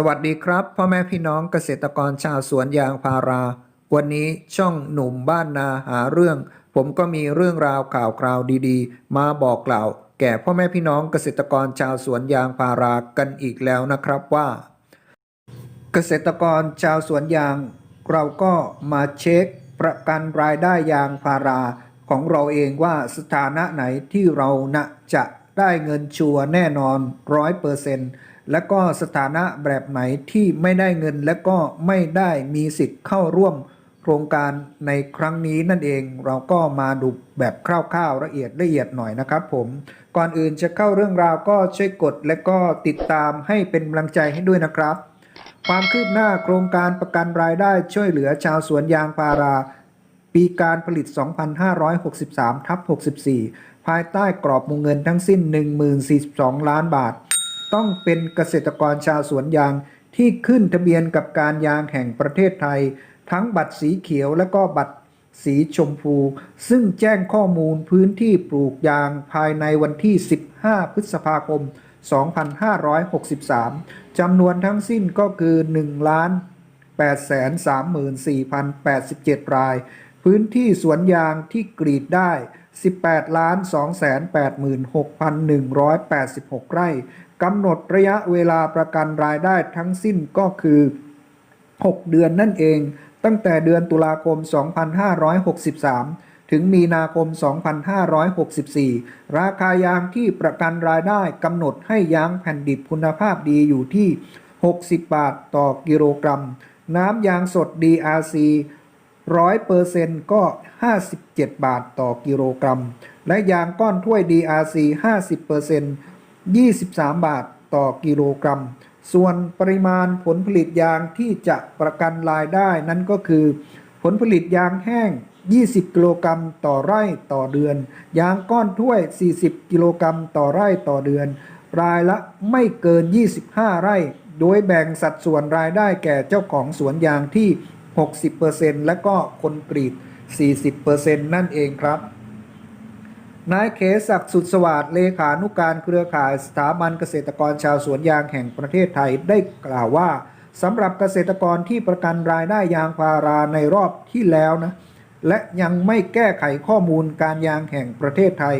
สวัสดีครับ พ่อแม่พี่น้องเกษตรกรชาวสวนยางพารา วันนี้ช่องหนุ่มบ้านนาหาเรื่อง ผมก็มีเรื่องราวข่าวคราวดีๆ มาบอกกล่าว แก่พ่อแม่พี่น้องเกษตรกรชาวสวนยางพารากันอีกแล้วนะครับว่า เกษตรกรชาวสวนยาง เราก็มาเช็คประกันรายได้ยางพาราของเราเองว่าสถานะไหนที่เรานะจะ ได้เงินชัวร์แน่นอนร้อยเปอร์เซ็นต์และก็สถานะแบบไหนที่ไม่ได้เงินและก็ไม่ได้มีสิทธิ์เข้าร่วมโครงการในครั้งนี้นั่นเอง เราก็มาดูแบบคร่าวๆละเอียดละเอียดหน่อยนะครับผม ก่อนอื่นจะเข้าเรื่องราวก็ช่วยกดและก็ติดตามให้เป็นกำลังใจให้ด้วยนะครับ ความคืบหน้าโครงการประกันรายได้ช่วยเหลือชาวสวนยางพารา ปีการผลิต 2563ทับ64 ภายใต้กรอบวงเงินทั้งสิ้น 1042 ล้านบาท ต้องเป็นเกษตรกรชาวสวนยางที่ขึ้นทะเบียนกับการยางแห่งประเทศไทย ทั้งบัตรสีเขียวและก็บัตรสีชมพู ซึ่งแจ้งข้อมูลพื้นที่ปลูกยางภายในวันที่ 15 พฤษภาคม 2563 จำนวนทั้งสิ้นก็คือ 1 ล้าน 834,087 ราย พื้นที่สวนยางที่กรีดได้ 18ล้าน286,186 ไร่กำหนดระยะเวลาประกันรายได้ทั้งสิ้นก็คือ 6 เดือนนั่นเอง ตั้งแต่เดือนตุลาคม 2563 ถึงมีนาคม 2564 ราคายางที่ประกันรายได้กำหนดให้ยางแผ่นดิบคุณภาพดีอยู่ที่ 60 บาทต่อกิโลกรัม น้ำยางสด DRC 100%ก็ 57 บาทต่อกิโลกรัม และยางก้อนถ้วย DRC 50% 23 บาทต่อกิโลกรัม ส่วนปริมาณผลผลิตยางที่จะประกันรายได้นั้นก็คือ ผลผลิตยางแห้ง 20 กิโลกรัมต่อไร่ต่อเดือน ยางก้อนถ้วย 40 กิโลกรัมต่อไร่ต่อเดือน รายละไม่เกิน 25 ไร่ โดยแบ่งสัดส่วนรายได้แก่เจ้าของสวนยางที่ 60%และก็คนกรีด 40%นั่นเองครับ นายเขศักดิ์สุดสวัสดิ์เลขานุการเครือข่ายสถาบันเกษตรกรชาวสวนยางแห่งประเทศไทยได้กล่าวว่าสำหรับเกษตรกรที่ประกันรายได้ยางพาราในรอบที่แล้วนะ และยังไม่แก้ไขข้อมูลการยางแห่งประเทศไทย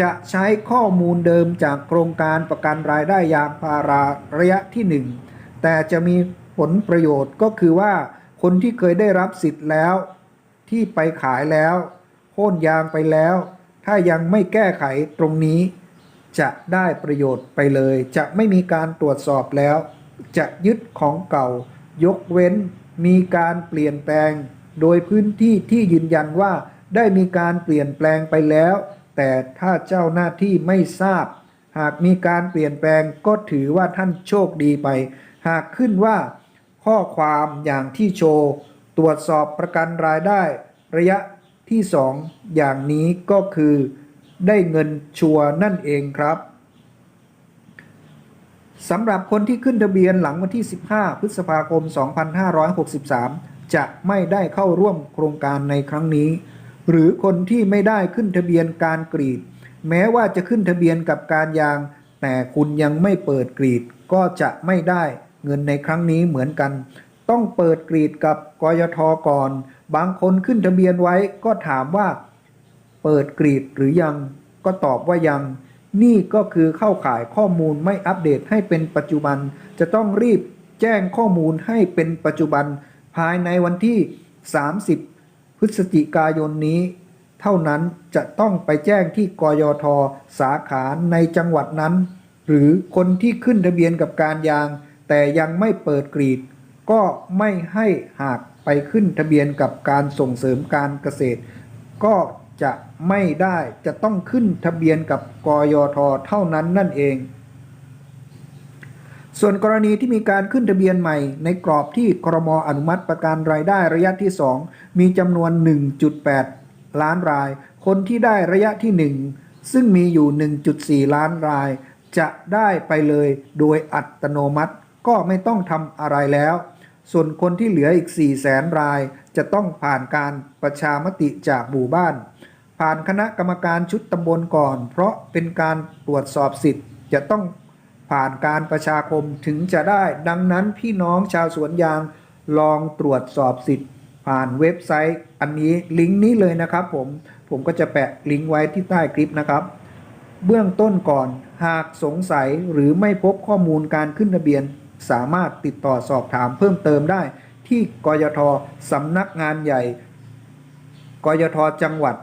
จะใช้ข้อมูลเดิมจากโครงการประกันรายได้ยางพาราระยะที่ 1 แต่จะมีผลประโยชน์ก็คือว่า คนที่เคยได้รับสิทธิ์แล้ว ที่ไปขายแล้วโค่นยางไปแล้ว ถ้ายังไม่แก้ไขตรงนี้ จะได้ประโยชน์ไปเลย จะไม่มีการตรวจสอบแล้ว จะยึดของเก่า ยกเว้น มีการเปลี่ยนแปลง โดยพื้นที่ที่ยืนยันว่าได้มีการเปลี่ยนแปลงไปแล้ว แต่ถ้าเจ้าหน้าที่ไม่ทราบ หากมีการเปลี่ยนแปลงก็ถือว่าท่านโชคดีไป หากขึ้นว่า ข้อความอย่างที่โชว์ ตรวจสอบประกันรายได้ ระยะที่ 2 อย่างนี้ก็คือ ได้เงินชัวนั่นเองครับสำหรับคนที่ขึ้นทะเบียนหลังวันที่ 15 พฤษภาคม 2563 จะไม่ได้เข้าร่วมโครงการในครั้งนี้ หรือคนที่ไม่ได้ขึ้นทะเบียนการกรีด แม้ว่าจะขึ้นทะเบียนกับการยาง แต่คุณยังไม่เปิดกรีดก็จะไม่ได้ เงินในครั้งนี้เหมือนกัน ต้องเปิดกรีดกับกยทก่อน บางคนขึ้นทะเบียนไว้ก็ถามว่า เปิดกรีดหรือยัง ก็ตอบว่ายัง นี่ก็คือเข้าข่ายข้อมูลไม่อัปเดตให้เป็นปัจจุบัน จะต้องรีบแจ้งข้อมูลให้เป็นปัจจุบัน ภายในวันที่ 30 พฤศจิกายนนี้ เท่านั้นจะต้องไปแจ้งที่กยทสาขาในจังหวัดนั้น หรือคนที่ขึ้นทะเบียนกับการยาง แต่ยังไม่เปิดกรีด ก็ไม่ให้หากไปขึ้นทะเบียนกับการส่งเสริมการเกษตร ก็จะไม่ได้จะต้องขึ้นทะเบียนกับกยทเท่านั้นนั่นเอง ส่วนกรณีที่มีการขึ้นทะเบียนใหม่ ในกรอบที่ครมอนุมัติประกันรายได้ระยะที่ 2 มีจำนวน 1.8 ล้านราย คนที่ได้ระยะที่ 1 ซึ่งมีอยู่ 1.4 ล้านราย จะได้ไปเลยโดยอัตโนมัติ ก็ไม่ต้องทำอะไรแล้ว ส่วนคนที่เหลืออีก4แสนรายจะต้องผ่านการประชามติจากหมู่บ้าน ผ่านคณะกรรมการชุดตำบลก่อน เพราะเป็นการตรวจสอบสิทธิ์ จะต้องผ่านการประชาคมถึงจะได้ ดังนั้นพี่น้องชาวสวนยางลองตรวจสอบสิทธิ์ ผ่านเว็บไซต์อันนี้ลิงก์นี้เลยนะครับผมผมก็จะแปะลิงก์ไว้ที่ใต้คลิปนะครับ เบื้องต้นก่อนหากสงสัยหรือไม่พบข้อมูลการขึ้นทะเบียน สามารถติดต่อสอบถามเพิ่มเติมได้ ที่กยทสำนักงานใหญ่ กยทจังหวัด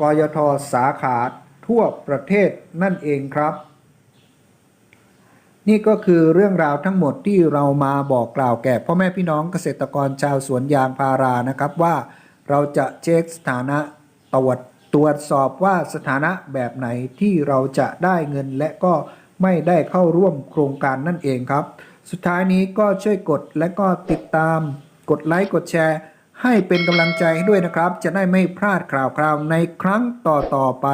กยทสาขาทั่วประเทศนั่นเองครับ นี่ก็คือเรื่องราวทั้งหมดที่เรามาบอกกล่าวแก่พ่อแม่พี่น้องเกษตรกรชาวสวนยางพารานะครับว่าเราจะเช็คสถานะตรวจตรวจสอบว่าสถานะแบบไหนที่เราจะได้เงินและก็ไม่ได้เข้าร่วมโครงการนั่นเองครับ สุดท้ายนี้ก็ช่วยกดและก็ติดตาม กดไลค์กดแชร์ ให้เป็นกำลังใจให้ด้วยนะครับ จะได้ไม่พลาดข่าวคราวในครั้งต่อๆไป